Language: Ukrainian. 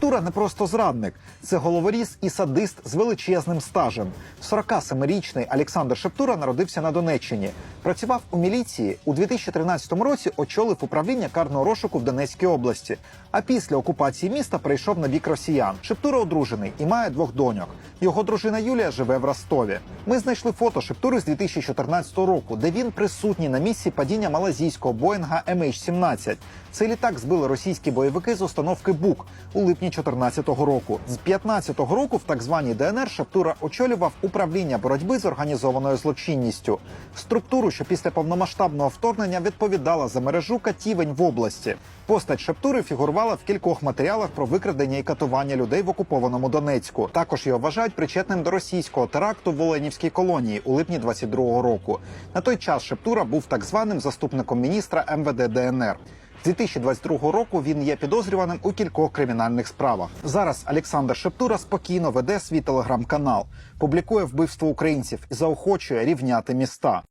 Шептура не просто зрадник, це головоріз і садист з величезним стажем. 47-річний Олександр Шептура народився на Донеччині. Працював у міліції у 2013 році. Очолив управління карного розшуку в Донецькій області. А після окупації міста перейшов на бік росіян. Шептура одружений і має двох доньок. Його дружина Юлія живе в Ростові. Ми знайшли фото Шептури з 2014 року, де він присутній на місці падіння малазійського Боїнга MH17. Цей літак збили російські бойовики з установки БУК у липні 2014 року. З 15-го року в так званій ДНР Шептура очолював управління боротьби з організованою злочинністю, структуру, що після повномасштабного вторгнення відповідала за мережу катівень в області. Постать Шептури фігурувала в кількох матеріалах про викрадення і катування людей в окупованому Донецьку. Також його вважають причетним до російського теракту в Оленівській колонії у липні 22-го року. На той час Шептура був так званим заступником міністра МВД ДНР. З 2022 року він є підозрюваним у кількох кримінальних справах. Зараз Олександр Шептура спокійно веде свій телеграм-канал, публікує вбивство українців і заохочує рівняти міста.